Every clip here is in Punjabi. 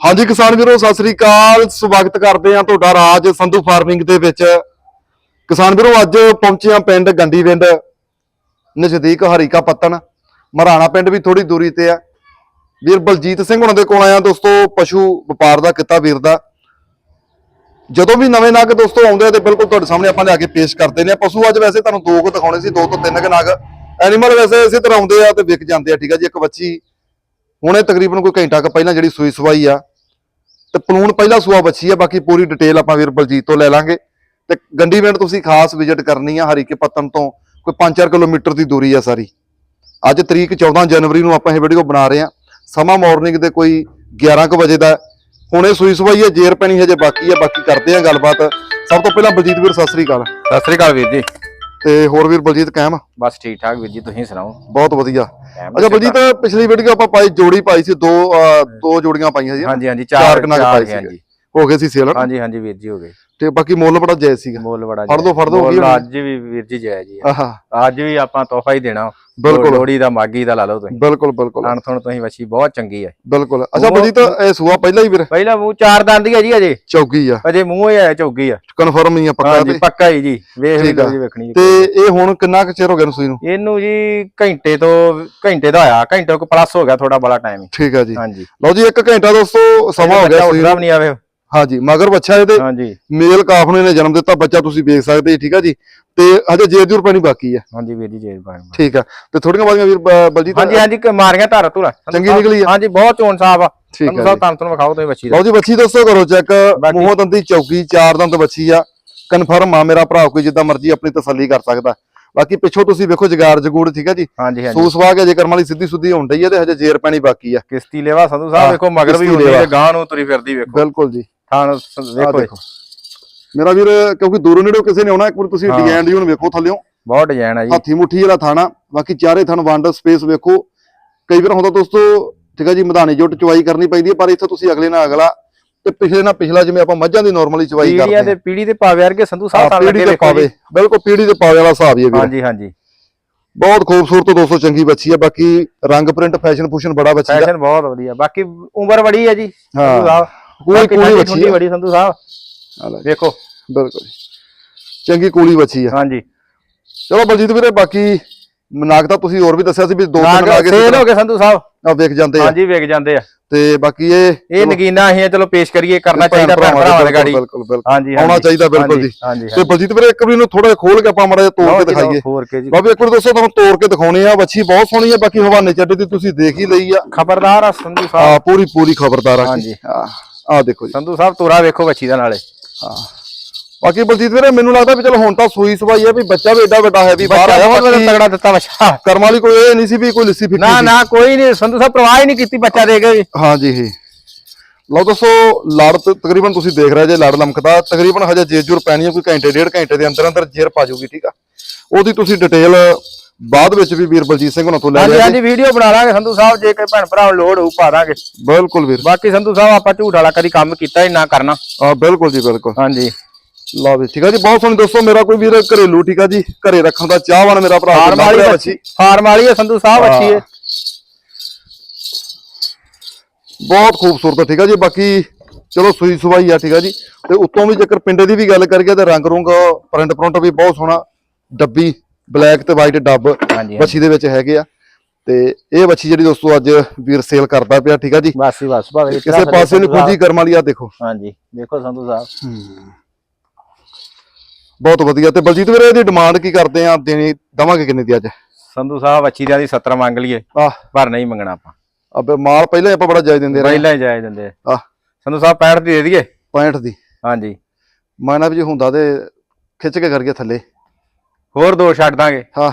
ਹਾਂਜੀ ਕਿਸਾਨ ਵੀਰੋ, ਸਤਿ ਸ੍ਰੀ ਅਕਾਲ। ਸਵਾਗਤ ਕਰਦੇ ਆ ਤੁਹਾਡਾ ਰਾਜ ਸੰਧੂ ਫਾਰਮਿੰਗ ਦੇ ਵਿੱਚ। ਕਿਸਾਨ ਵੀਰੋ, ਅੱਜ ਪਹੁੰਚੇ ਆ ਪਿੰਡ ਗੰਡੀਵਿੰਡ ਨਜ਼ਦੀਕ ਹਰੀਕਾ ਪੱਤਨ ਮਰਾਣਾ ਪਿੰਡ ਵੀ ਥੋੜੀ ਦੂਰੀ ਤੇ ਆ। ਵੀਰ ਬਲਜੀਤ ਸਿੰਘ ਹੁਣਾਂ ਦੇ ਕੋਲ ਆਇਆ, ਦੋਸਤੋ, ਪਸ਼ੂ ਵਪਾਰ ਦਾ, ਕਿੱਤਾ ਵੀਰ ਦਾ। ਜਦੋਂ ਵੀ ਨਵੇਂ ਨਾਗ ਦੋਸਤੋ ਆਉਂਦੇ ਆ ਤੇ ਬਿਲਕੁਲ ਤੁਹਾਡੇ ਸਾਹਮਣੇ ਆਪਾਂ ਲਿਆ ਕੇ ਪੇਸ਼ ਕਰਦੇ ਨੇ ਪਸ਼ੂ ਅੱਜ ਵੈਸੇ ਤੁਹਾਨੂੰ ਦੋ ਕੁ ਦਿਖਾਉਣੇ ਸੀ, ਦੋ ਤੋਂ ਤਿੰਨ ਕੁ ਨਾਗ। ਐਨੀਮਲ ਵੈਸੇ ਇਸੇ ਤਰ੍ਹਾਂ ਆਉਂਦੇ ਆ ਤੇ ਵਿਕ ਜਾਂਦੇ ਆ, ਠੀਕ ਆ ਜੀ। ਇੱਕ ਬੱਚੀ ਹੁਣੇ ਤਕਰੀਬਨ ਕੋਈ ਘੰਟਾ ਕੁ ਪਹਿਲਾਂ ਜਿਹੜੀ ਸੂਈ ਸਵਾਈ ਆ। ਤੇ ਪਲੂਣ ਪਹਿਲਾ ਸੂਆ ਬੱਚੀ ਆ, ਬਾਕੀ ਪੂਰੀ ਡਿਟੇਲ ਆਪਾਂ ਵੀਰ ਬਲਜੀਤ ਤੋਂ ਲੈ ਲਾਂਗੇ। ਤੇ ਗੰਡੀਵਿੰਡ ਤੁਸੀਂ ਖਾਸ ਵਿਜ਼ਿਟ ਕਰਨੀ ਆ ਹਰੀਕੇ ਪੱਤਨ ਤੋਂ, ਕੋਈ 5-4 ਕਿਲੋਮੀਟਰ ਦੀ ਦੂਰੀ ਆ ਸਾਰੀ। ਅੱਜ ਤਰੀਕ 14 ਜਨਵਰੀ ਨੂੰ ਆਪਾਂ ਇਹ ਵੀਡੀਓ ਬਣਾ ਰਹੇ ਆ। ਸਮਾਂ ਮਾਰਨਿੰਗ ਦੇ ਕੋਈ 11 ਕੁ ਵਜੇ ਦਾ। ਹੁਣੇ ਸੂਈ ਸਵਾਈ ਹੈ ਜੇਰ ਪੈਣੀ ਹਜੇ ਬਾਕੀ ਆ, ਬਾਕੀ ਕਰਦੇ ਆ ਗੱਲਬਾਤ। ਸਭ ਤੋਂ ਪਹਿਲਾਂ ਬਲਜੀਤ ਵੀਰ, ਸਤਿ ਸ੍ਰੀ ਅਕਾਲ। ਸਤਿ ਸ੍ਰੀ ਅਕਾਲ ਵੀਰ ਜੀ। ਤੇ ਹੋਰ ਵੀਰ ਬਲਜੀਤ ਕਾਇਮ ਬਸ ਠੀਕ ਠਾਕ ਵੀਰ ਜੀ ਤੁਸੀਂ ਸੁਣਾਓ? ਬਹੁਤ ਵਧੀਆ। ਅੱਛਾ ਬਲਜੀਤ ਪਿਛਲੀ ਵੀਡੀਓ ਆਪਾਂ ਪਾਈ ਜੋੜੀ ਪਾਈ ਸੀ ਦੋ ਦੋ ਜੋੜੀਆਂ ਪਾਈਆਂ ਸੀ ਹਾਂਜੀ ਹਾਂਜੀ ਚਾਰ ਕਨਾਲ ਪਾਈ ਸੀ ਹੋ ਗਏ ਸੀ ਸੇਲ ਹਾਂਜੀ ਹਾਂਜੀ ਵੀਰ ਜੀ ਹੋ ਗਏ। ਤੇ ਬਾਕੀ ਮੁੱਲ ਬੜਾ ਜਾਇਜ਼ ਸੀਗਾ। ਮੁੱਲ ਬੜਾ ਫੜ ਦਿਓ, ਫੜ ਮੁੱਲ ਕੀ ਹੋਣਾ? ਅੱਜ ਵੀ ਵੀਰ ਜੀ ਜਾਇ ਜੀ ਆਹਾ। ਅੱਜ ਵੀ ਆਪਾਂ ਤੋਹਫਾ ਹੀ ਦੇਣਾ। ਬਿਲਕੁਲ। ਲੋੜੀ ਦਾ ਮਾਗੀ ਦਾ ਲਾ ਲਓ ਤੁਸੀਂ। ਬਿਲਕੁਲ ਬਿਲਕੁਲ। ਖਾਣ ਥਣ ਤੁਸੀਂ ਵੱਛੀ ਬਹੁਤ ਚੰਗੀ ਹੈ ਬਿਲਕੁਲ। ਅੱਛਾ ਉਹ- ਬਲਜੀਤ ਇਹ ਸੂਆ ਪਹਿਲਾਂ ਹੀ ਵੀਰ? ਪਹਿਲਾ ਮੂੰਹ ਚਾਰ ਦੰਦ ਹੀ ਹੈ ਜੀ ਅਜੇ। ਚੌਕੀ ਆ। ਅਜੇ ਮੂੰਹ ਹੀ ਹੈ ਚੌਗੀ ਆ। ਕਨਫਰਮ ਹੀ ਆ ਪੱਕਾ ਤੇ? ਪੱਕਾ ਹੀ ਜੀ। ਵੇਖ ਆ। ਲਓ ਜੀ ਵੇਖਣੀ ਤੇ ਇਹ ਹੁਣ ਕਿੰਨਾ ਕੁ ਚਿਰ ਹੋ ਗਿਆ ਨੂੰ ਸੂਈ ਨੂੰ? ਇਹਨੂੰ ਜੀ ਘੰਟੇ ਤੋਂ ਘੰਟੇ ਦਾ ਹੋਇਆ। ਘੰਟੇ ਤੋਂ ਪਲੱਸ ਹੋ ਗਿਆ ਥੋੜਾ ਬੜਾ ਟਾਈਮ ਠੀਕ ਆ ਜੀ। ਹਾਂਜੀ। ਲਓ ਜੀ ਇੱਕ ਘੰਟਾ ਦੋਸਤੋ ਸਮਾਂ ਹੋ ਗਿਆ ਸੂਈ ਨਹੀਂ ਆਵੇ। ਹਾਂਜੀ ਮਗਰ ਬੱਚਾ ਇਹਦੇ ਹਾਂਜੀ। ਮੇਲ ਕਾਫ ਨੇ ਜਨਮ ਦਿੱਤਾ ਬੱਚਾ ਤੁਸੀਂ ਵੇਖ ਸਕਦੇ ਜੀ ਠੀਕ ਆ ਜੀ? ਤੇ ਹਜੇ ਜੇਜੂਰ ਪੈਣੀ ਬਾਕੀ ਆ। ਹਾਂਜੀ ਵੀਰ ਜੀ ਜੇਰ ਬਾਣ ਠੀਕ ਆ। ਤੇ ਥੋੜੀਆਂ ਬਾਦੀਆਂ ਵੀਰ ਬਲਜੀਤ ਹਾਂਜੀ ਹਾਂਜੀ ਮਾਰੀਆਂ ਧਾਰਾ ਧੁਰਾ। ਚੰਗੀ ਨਿਕਲੀ ਆ? ਹਾਂਜੀ ਬਹੁਤ ਚੋਣ ਸਾਹਿਬ ਆ। ਠੀਕ ਤੁਹਾਨੂੰ ਆ ਸਭ ਤਨ ਤੁਹਾਨੂੰ ਵਿਖਾਓ ਤੁਸੀਂ ਬੱਚੀ ਲਓ ਜੀ ਬੱਚੀ ਦੋਸਤੋ ਕਰੋ ਚੈੱਕ। ਮੂੰਹੋਂ ਦੰਦੀ ਚੌਕੀ ਚਾਰ ਦੰਦ ਬੱਚੀ ਆ। ਕਨਫਰਮ ਆ ਮੇਰਾ ਭਰਾ ਕੋਈ ਜਿੱਦਾਂ ਮਰਜ਼ੀ ਆਪਣੀ ਤਸੱਲੀ ਕਰ ਸਕਦਾ। ਬਾਕੀ ਪਿੱਛੋਂ ਤੁਸੀਂ ਵੇਖੋ ਜਗਾਰ ਜਗੂੜ ਠੀਕ ਆ ਜੀ? ਹਾਂਜੀ ਹਾਂਜੀ। ਸੂਸ ਵਾ ਕੇ ਜੇ ਕਰਮ ਵਾਲੀ ਸਿੱਧੀ ਸੁੱਧੀ ਹੋਣ ਡਈ ਤੇ ਹਜੇ ਜੇਰ ਪੈਣੀ ਬਾਕੀ ਆ। ਕਿਸ਼ਤੀ ਲੈਵਾ ਸੰਧੂ ਹਾਂ, ਸਾਹਿਬ ਵੇਖੋ ਮਗਰ ਵੀ ਹੁੰਦੀ। ਤੇ ਗਾਂ ਨੂੰ ਤੁਰੀ ਫਿਰਦੀ ਵੇਖੋ। ਬਿਲਕੁਲ ਜੀ। ਥਾਣ ਦੇਖੋ ਮੇਰਾ ਵੀਰ ਕਿਉਂਕਿ ਦੂਰੋਂ ਨੇੜੋਂ ਕਿਸੇ ਨੇ ਆਉਣਾ ਇੱਕ ਵਾਰ ਤੁਸੀਂ ਹਾਂ। ਡਿਜ਼ਾਈਨ ਨੂੰ ਵੇਖੋ ਥੱਲਿਓਂ। ਬਹੁਤ ਡਿਜ਼ਾਈਨ ਆ ਜੀ। ਹਾਥੀ ਮੁੱਠੀ ਵਾਲਾ ਥਾਣਾ ਬਾਕੀ ਚਾਰੇ ਥਣ ਵੰਡ ਸਪੇਸ ਵੇਖੋ। ਕਈ ਵਾਰ ਹੁੰਦਾ ਦੋਸਤੋ ਠੀਕ ਆ ਜੀ ਮਧਾਨੀ ਜੁੱਟ ਚਵਾਈ ਕਰਨੀ ਪੈਂਦੀ ਹੈ ਪਰ ਇੱਥੇ ਤੁਸੀਂ ਅਗਲੇ ਨਾਲ ਅਗਲਾ ਤੇ ਪਿਛਲੇ ਨਾਲ ਪਿਛਲਾ ਜਿਵੇਂ ਆਪਾਂ ਮੱਝਾਂ ਦੀ ਨਾਰਮਲੀ ਚਵਾਈ ਕਰਦੇ ਦੇ ਪੀੜੀ ਦੇ ਪਾਵੇ ਵਰਗੇ ਸੰਧੂ ਸਾਹਿਬ ਹਾਂ ਪੀੜੀ ਲੱਗੇ ਤੇ ਪਾਵੇ। ਬਿਲਕੁਲ ਪੀੜੀ ਤੇ ਪਾਵੇ ਵਾਲਾ ਹਿਸਾਬ ਹੀ ਹੈ ਵੀਰ। ਹਾਂਜੀ ਹਾਂਜੀ। ਬਹੁਤ ਖੂਬਸੂਰਤ ਦੋਸਤੋ ਚੰਗੀ ਬੱਚੀ ਹੈ ਬਾਕੀ ਰੰਗ ਪ੍ਰਿੰਟ ਫੈਸ਼ਨ ਫੂਸ਼ਨ ਬੜਾ ਬੱਚੀ ਦਾ। ਫੈਸ਼ਨ ਬਹੁਤ ਵਧੀਆ। ਬਾਕੀ ਉਮਰ ਬੜੀ ਹੈ ਜੀ। ਹਾਂ। ਕੂਲੀ ਬਾਕੀ ਕੂਲੀ ਠੰਡੀ ਹੈ ਬੜੀ ਸੰਧੂ ਸਾਹਿਬ? ਆ ਲੈ, ਵੇਖੋ। ਬਿਲਕੁਲ ਚੰਗੀ ਕੂਲੀ ਬੱਚੀ ਆ। ਹਾਂਜੀ। ਚਲੋ ਬਲਜੀਤ ਵੀਰੇ ਬਾਕੀ ਨਾਗ ਤਾਂ ਤੁਸੀਂ ਹੋਰ ਵੀ ਦੱਸਿਆ ਸੀ ਵੀ ਦੋ ਤਿੰਨ ਨਾਗ ਨਾਗੇ ਸੇਲ ਹੋ ਗਏ ਸੰਧੂ ਸਾਹਿਬ। ਆ ਵੇਖ ਜਾਂਦੇ ਆ। ਹਾਂਜੀ ਵੇਖ ਜਾਂਦੇ ਆ। ਤੇ ਬਾਕੀ ਇਹ ਇਹ ਨਗੀਨਾ ਅਸੀਂ ਚਲੋ ਪੇਸ਼ ਕਰੀਏ ਕਰਨਾ ਚਾਹੀਦਾ ਭੈਣ ਭਰਾਵਾਂ ਦੇ ਗਾੜੀ ਬਿਲਕੁਲ ਬਿਲਕੁਲ। ਹਾਂਜੀ ਆਉਣਾ ਚਾਹੀਦਾ ਬਿਲਕੁਲ ਜੀ। ਹਾਂਜੀ ਤੇ ਬਲਜੀਤ ਵੀਰੇ ਇੱਕ ਵਾਰੀ ਨੂੰ ਥੋੜਾ ਜਿਹਾ ਖੋਲ ਕੇ ਆਪਾਂ ਮਾੜਾ ਜਿਹਾ ਤੋੜ ਕੇ ਦਿਖਾਈਏ। ਹੋਰ ਕੇ ਜੀ। ਬਾਬੇ ਇੱਕ ਵਾਰ ਦੋਸਤੋ ਤੁਹਾਨੂੰ ਤੋੜ ਕੇ ਦਿਖਾਉਣੇ ਆ। ਬੱਚੀ ਬਹੁਤ ਸੋਹਣੀ ਆ ਬਾਕੀ ਹਵਾਨੇ ਚੱਡੇ ਦੀ ਤੁਸੀਂ ਦੇਖ ਹੀ ਲਈ ਆ। ਖਬਰਦਾਰ ਆ ਸੰਧੂ ਸਾਹਿਬ। ਆ ਪੂਰੀ ਪੂਰੀ ਖਬਰਦਾਰ ਆ। ਹਾਂਜੀ। ਆ ਦੇਖੋ ਜੀ। ਸੰਧੂ ਸਾਹਿਬ ਤੋਰਾ ਵੇਖੋ ਬੱਚੀ ਦਾ ਨਾਲੇ। ਹਾਂ। ਬਾਕੀ ਬਲਜੀਤ ਵੀਰੇ ਮੈਨੂੰ ਲੱਗਦਾ ਵੀ ਚਲੋ ਹੁਣ ਤਾਂ ਸੂਈ ਸਵਾਈ ਆ ਵੀ ਬੱਚਾ ਵੀ ਏਡਾ ਵੱਡਾ ਹੈ ਵੀ ਬਾਹਰ ਆਇਆ ਬਹੁਤ ਬਾਕੀ ਤਗੜਾ ਦਿੱਤਾ ਬੱਚਾ ਕਰਮ ਵਾਲੀ ਕੋਈ ਇਹ ਨਹੀਂ ਸੀ ਵੀ ਕੋਈ ਲਿੱਸੀ ਫਿੱਕੀ ਨਾ। ਨਾ ਕੋਈ ਨਹੀਂ। ਸੰਧੂ ਸਾਹਿਬ ਪ੍ਰਵਾਹ ਹੀ ਨਹੀਂ ਕੀਤੀ ਬੱਚਾ ਦੇ ਕੇ ਹਾਂ ਜੀ ਇਹ ਲਓ ਦੋਸਤੋ ਲੜ ਤ- ਤਕਰੀਬਨ ਤੁਸੀਂ ਦੇਖ ਰਹੇ ਜੇ ਲੜ ਲਮਕਦਾ। ਤਕਰੀਬਨ ਹਜੇ ਜੇਜੂਰ ਪੈਣੀ ਹੈ ਕੋਈ ਘੰਟੇ ਡੇਢ ਘੰਟੇ ਦੇ ਅੰਦਰ ਅੰਦਰ ਜੇਰ ਪਾ ਜਾਊਗੀ ਠੀਕ ਆ? ਉਹਦੀ ਤੁਸੀਂ ਡਿਟੇਲ ਬਾਅਦ ਵਿੱਚ ਵੀ ਵੀਰ ਬਲਜੀਤ ਸਿੰਘ ਹੁਣਾਂ ਤੋਂ ਲੈ ਹਾਂਜੀ ਲਿਆ ਜੀ। ਹਾਂਜੀ ਵੀਡੀਓ ਬਣਾ ਲਾਂਗੇ ਸੰਧੂ ਸਾਹਿਬ ਜੇ ਕੋਈ ਭੈਣ ਭਰਾ ਨੂੰ ਲੋੜ ਹੋਊ ਪਾ ਦਾਂਗੇ। ਬਿਲਕੁਲ ਵੀਰ। ਬਾਕੀ ਸੰਧੂ ਸਾਹਿਬ ਆਪਾਂ ਝੂਠ ਵਾਲਾ ਕਦੀ ਕੰਮ ਕੀਤਾ ਹੀ ਨਾ ਕਰਨਾ। ਆ ਬਿਲਕੁਲ ਜੀ ਬਿਲਕੁਲ। ਹਾਂਜੀ। ਲਓ ਵੀ ਠੀਕ ਆ ਜੀ ਬਹੁਤ ਸੋਹਣੀ ਦੋਸਤੋ ਮੇਰਾ ਕੋਈ ਵੀਰ ਘਰੇਲੂ ਠੀਕ ਆ ਜੀ ਘਰੇ ਰੱਖਣ ਦਾ ਚਾਹਵਾਨ ਮੇਰਾ ਭਰਾ ਫਾਰਮ ਵਾਲੀ ਬੱਚੀ ਫਾਰਮ ਵਾਲੀ ਹੈ ਸੰਧੂ ਸਾਹਿਬ। ਅੱਛੀ ਹੈ। ਬਹੁਤ ਖੂਬਸੂਰਤ ਆ, ਠੀਕ ਆ ਜੀ ਬਾਕੀ ਚਲੋ ਸੂਈ ਸੁਵਾਈ ਆ ਠੀਕ ਆ ਜੀ। ਤੇ ਉੱਤੋਂ ਵੀ ਜੇਕਰ ਪਿੰਡੇ ਦੀ ਵੀ ਗੱਲ ਕਰੀਏ ਤੇ ਰੰਗ ਰੁੰਗ ਪ੍ਰਿੰਟ ਪ੍ਰਿੰਟ ਵੀ ਬਹੁਤ ਸੋਹਣਾ। ਡੱਬੀ ਬਲੈਕ ਤੇ ਵਾਈਟ ਡੱਬ ਹਾਂਜੀ ਬੱਚੀ ਦੇ ਵਿੱਚ ਹੈਗੇ ਆ। ਤੇ ਇਹ ਬੱਚੀ ਜਿਹੜੀ ਦੋਸਤੋ ਅੱਜ ਵੀਰ ਸੇਲ ਕਰਦਾ ਪਿਆ ਠੀਕ ਆ ਜੀ? ਬਸ ਹੀ ਬਸ ਭਾਵੇਂ ਕਿਸੇ ਪਾਸੇ ਨੂੰ ਖੁੰਝੀ ਕਰਮ ਵਾਲੀ ਆ ਦੇਖੋ। ਹਾਂਜੀ ਦੇਖੋ ਸੰਧੂ ਸਾਹਿਬ। ਬਹੁਤ ਵਧੀਆ। ਤੇ ਬਲਜੀਤ ਵੀਰੇ ਇਹਦੀ ਡਿਮਾਂਡ ਕੀ ਕਰਦੇ ਆ? ਦੇਣੀ ਦਵਾਂਗੇ ਕਿੰਨੇ ਦੀ ਅੱਜ? ਸੰਧੂ ਸਾਹਿਬ ਅੱਛੀ ਦੀ 70 ਮੰਗ ਲਈਏ। ਆਹ। ਪਰ ਨਹੀਂ ਮੰਗਣਾ ਆਪਾਂ। ਅਬੇ ਮਾਲ ਪਹਿਲਾਂ ਆਪਾਂ ਬੜਾ ਜਾਇਜ਼ ਦਿੰਦੇ ਰਹੇ। ਪਹਿਲਾਂ ਹੀ ਜਾਇਜ਼ ਦਿੰਦੇ ਆ। ਆਹ। ਸੰਧੂ ਸਾਹਿਬ 65 ਦੀ ਦੇ ਦਈਏ। 65 ਦੀ। ਹਾਂਜੀ। ਮੈਂ ਨਾ ਵੀ ਜੇ ਹੁੰਦਾ ਤੇ ਖਿੱਚ ਕੇ ਕਰਕੇ ਥੱਲੇ। ਹੋਰ ਦੋ ਛੱਡ ਦਾਂਗੇ। ਹਾਂ।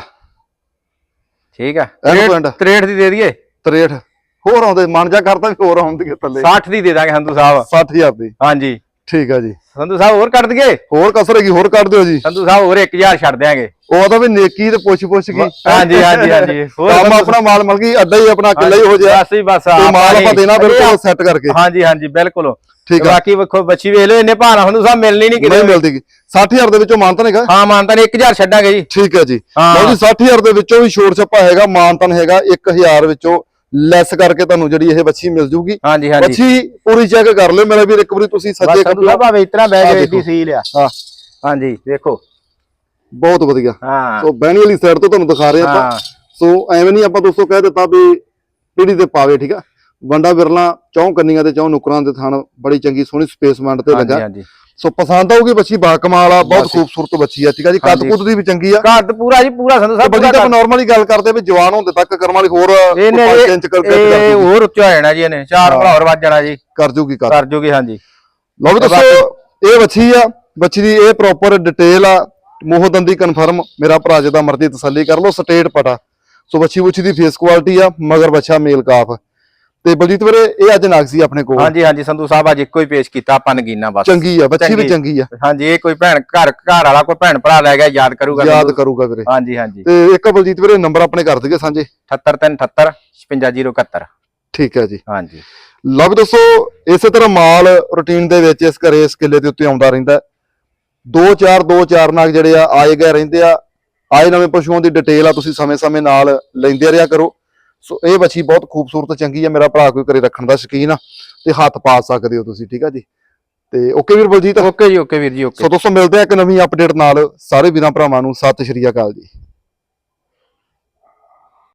ਠੀਕ ਆ। ਇਹਨੂੰ ਪਿੰਡ। 63 ਦੀ ਦੇ ਦਈਏ? 63 ਹੋਰ ਆਉਂਦੇ ਮਨ ਜਾ ਕਰਦਾ ਵੀ ਹੋਰ ਆਉਂਦੇ ਥੱਲੇ। 60 ਦੀ ਦੇ ਦਾਂਗੇ ਸੰਧੂ ਸਾਹਿਬ। 60000 ਦੀ। ਹਾਂਜੀ। ਠੀਕ ਆ ਜੀ। ਸੰਧੂ ਸਾਹਿਬ ਹੋਰ ਕੱਢ ਦਈਏ? ਹੋਰ ਕਸਰ ਹੈਗੀ ਹੋਰ ਕੱਢ ਦਿਓ ਜੀ। ਸੰਧੂ ਸਾਹਿਬ ਹੋਰ 1000 ਛੱਡ ਦਿਆਂਗੇ। ਉਹ ਤਾਂ ਵੀ ਨੇਕੀ ਤੇ ਪੁੱਛ ਪੁੱਛ ਕੀ। ਹਾਂਜੀ ਹਾਂਜੀ ਹਾਂਜੀ। ਹੋਰ ਕੰਮ ਆਪਣਾ ਮਾਲ ਮਲ ਗਈ ਅੱਡਾ ਹੀ ਆਪਣਾ ਕਿੱਲਾ ਹੀ ਹੋ ਜਾ ਬਸ ਹੀ ਬਸ ਤੇ ਮਾਲ ਆਪਾਂ ਦੇਣਾ ਬਿਲਕੁਲ ਸੈੱਟ ਕਰਕੇ। ਹਾਂਜੀ ਹਾਂਜੀ ਬਿਲਕੁਲ। ਠੀਕ ਆ। ਬਾਕੀ ਵੇਖੋ ਬੱਚੀ ਵੇਖ ਲਓ ਇੰਨੇ ਭਾਰਾ ਸੰਧੂ ਸਾਹਿਬ ਮਿਲਣੀ ਨਹੀਂ ਨਹੀਂ ਕਿਤੇ ਮਿਲਦੀ। ਗੀ 60000 ਦੇ ਵਿੱਚੋਂ ਮਾਨਤਨ ਹੈਗਾ। ਹਾਂ ਮਾਨਤਾ ਨੇ 1000 ਛੱਡਾਂਗੇ ਜੀ। ਠੀਕ ਹੈ ਜੀ। ਲਓ ਜੀ 60000 ਦੇ ਵਿੱਚੋਂ ਵੀ ਛੋੜ ਛੱਪਾ ਹੈਗਾ ਮਾਨਤਨ ਹੈਗਾ 1000 ਵਿੱਚੋਂ ਲੈਸ ਕਰਕੇ ਤੁਹਾਨੂੰ ਜਿਹੜੀ ਇਹ ਬੱਚੀ ਮਿਲ ਜੂਗੀ। ਹਾਂਜੀ ਹਾਂਜੀ। ਬੱਚੀ ਪੂਰੀ ਚੈੱਕ ਕਰ ਲਿਓ ਮੇਰਾ ਵੀਰ ਇੱਕ ਵਾਰੀ ਤੁਸੀਂ ਸੱਜੇ ਸਾਹਿਬ ਭਾਵੇਂ ਇਤਨਾ ਦੇਖੋ। ਏਡੀ ਸੀਲ ਆ। ਹਾਂ। ਹਾਂਜੀ ਵੇਖੋ। ਬਹੁਤ ਵਧੀਆ। ਹਾਂ। ਸੋ ਬਹਿਣੀ ਵਾਲੀ ਸਾਈਡ ਤੋਂ ਤੁਹਾਨੂੰ ਦਿਖਾ ਰਹੇ ਆਪਾਂ। ਹਾਂ। ਸੋ ਐਵੇਂ ਨਹੀਂ ਆਪਾਂ ਦੋਸਤੋ ਕਹਿ ਦਿੱਤਾ ਵੀ ਪੀੜੀ ਤੇ ਪਾਵੇ ਠੀਕ ਆ? ਵੰਡਾ ਬਿਰਲਾ ਚੌਂ ਕੰਨੀਆਂ ਤੇ ਚੌਂ ਨੁਕਰਾਂ ਦੇ ਥਣ ਬੜੀ ਚੰਗੀ ਸੋਹਣੀ ਸਪੇਸਮੈਂਟ ਤੇ ਹਾਂਜੀ ਲੱਗਾ। ਹਾਂਜੀ। ਸੋ ਪਸੰਦ ਆਊਗੀ ਬੱਚੀ ਬਾ ਕਮਾਲ ਆ ਬਹੁਤ ਬਸ। ਖੂਬਸੂਰਤ ਬੱਚੀ ਆ ਠੀਕ ਆ ਜੀ। ਕੱਦ। ਕੁੱਦ ਦੀ ਵੀ ਚੰਗੀ ਆ। ਘੱਟ ਪੂਰਾ ਜੀ ਪੂਰਾ ਸੰਧੂ ਸਾਹਿਬ ਬੱਚੀ ਤਾਂ ਨਾਰਮਲੀ ਗੱਲ ਕਰਦੇ ਵੀ ਜਵਾਨ ਹੁੰਦੇ ਤੱਕ ਕਰਮ ਵਾਲੀ ਹੋਰ ਇਹਨੇ 5 ਇੰਚ ਕਰਕੇ ਇਹ ਕਰ ਜੂਗੀ ਹੋਰ ਉੱਚਾ ਹੋ ਜਾਣਾ ਜੀ ਇਹਨੇ ਚਾਰ ਹਾਂ। ਭਰਾਵਰ ਵੱਜ ਜਾਣਾ ਜੀ। ਕਰ ਜੂਗੀ ਕਰ ਕਰ ਜੂਗੀ ਹਾਂਜੀ। ਲਓ ਵੀ ਦੱਸੋ ਇਹ ਬੱਚੀ ਆ ਬੱਚੀ ਦੀ ਇਹ ਪ੍ਰੋਪਰ ਡਿਟੇਲ ਆ ਮੋਹ ਦੰਦੀ ਕਨਫਰਮ ਮੇਰਾ ਭਰਾ ਜਿਹਦਾ ਮਰਜ਼ੀ ਤਸੱਲੀ ਕਰ ਲਓ ਸਟੇਟ ਪਟਾ। ਸੋ ਬੱਚੀ ਬੁੱਚੀ ਦੀ ਫੇਸ ਕੁਆਲਿਟੀ ਆ ਮਗਰ ਬੱਚਾ ਮੇਲ ਕਾਫ। ਤੇ ਬਲਜੀਤ ਵੀਰੇ ਇਹ ਅੱਜ ਨਾਗਸੀ ਆਪਣੇ ਕੋਲ। ਹਾਂਜੀ ਹਾਂਜੀ ਸੰਧੂ ਸਾਹਿਬ ਅੱਜ ਇੱਕੋ ਹੀ ਪੇਸ਼ ਕੀਤਾ ਆਪਾਂ ਨਗੀਨਾ ਬਸ। ਚੰਗੀ ਆ ਬੱਚੀ ਵੀ ਚੰਗੀ। ਆ। ਹਾਂਜੀ ਇਹ ਕੋਈ ਭੈਣ ਘਰ ਘਰ ਵਾਲਾ ਕੋਈ ਭੈਣ ਭਰਾ ਲੈ ਗਿਆ ਯਾਦ ਕਰੂਗਾ ਯਾਦ। ਕਰੂਗਾ ਵੀਰੇ। ਹਾਂਜੀ ਹਾਂਜੀ। ਤੇ ਇੱਕ ਬਲਜੀਤ ਵੀਰੇ ਨੰਬਰ ਆਪਣੇ ਕਰ ਦਈਏ ਸਾਂਝੇ। 78378 55071 ਠੀਕ ਹੈ ਜੀ। ਹਾਂਜੀ। ਲਓ ਵੀ ਦੋਸਤੋ ਇਸੇ ਤਰ੍ਹਾਂ ਮਾਲ ਰੂਟੀਨ ਦੇ ਵਿੱਚ ਇਸ ਘਰੇ ਇਸ ਕਿੱਲੇ ਦੇ ਉੱਤੇ ਆਉਂਦਾ ਰਹਿੰਦਾ ਹੈ। ਦੋ ਚਾਰ ਦੋ ਚਾਰ ਨਾਗ ਜਿਹੜੇ ਆ ਆਏ ਗਏ ਰਹਿੰਦੇ ਆ। ਆਏ ਨਵੇਂ ਪਸ਼ੂਆਂ ਦੀ ਡਿਟੇਲ ਆ ਤੁਸੀਂ ਸਮੇਂ-ਸਮੇਂ ਨਾਲ ਲੈਂਦੇ ਰਿਹਾ ਕਰੋ। ਸੋ ਇਹ ਬੱਚੀ ਬਹੁਤ ਖੂਬਸੂਰਤ ਚੰਗੀ ਆ ਮੇਰਾ ਭਰਾ ਕੋਈ ਘਰੇ ਰੱਖਣ ਦਾ ਸ਼ੌਕੀਨ ਆ ਤੇ ਹੱਥ ਪਾ ਸਕਦੇ ਹੋ ਤੁਸੀਂ ਠੀਕ ਆ ਜੀ। ਤੇ ਓਕੇ ਵੀਰ ਬਲਜੀਤ। ਓਕੇ ਜੀ ਓਕੇ ਵੀਰ ਜੀ ਓਕੇ। ਸੋ ਦੋਸਤੋ ਮਿਲਦੇ ਆ ਇੱਕ ਨਵੀਂ ਅਪਡੇਟ ਨਾਲ। ਸਾਰੇ ਵੀਰਾਂ ਭਰਾਵਾਂ ਨੂੰ ਸਤਿ ਸ਼੍ਰੀ ਅਕਾਲ ਜੀ।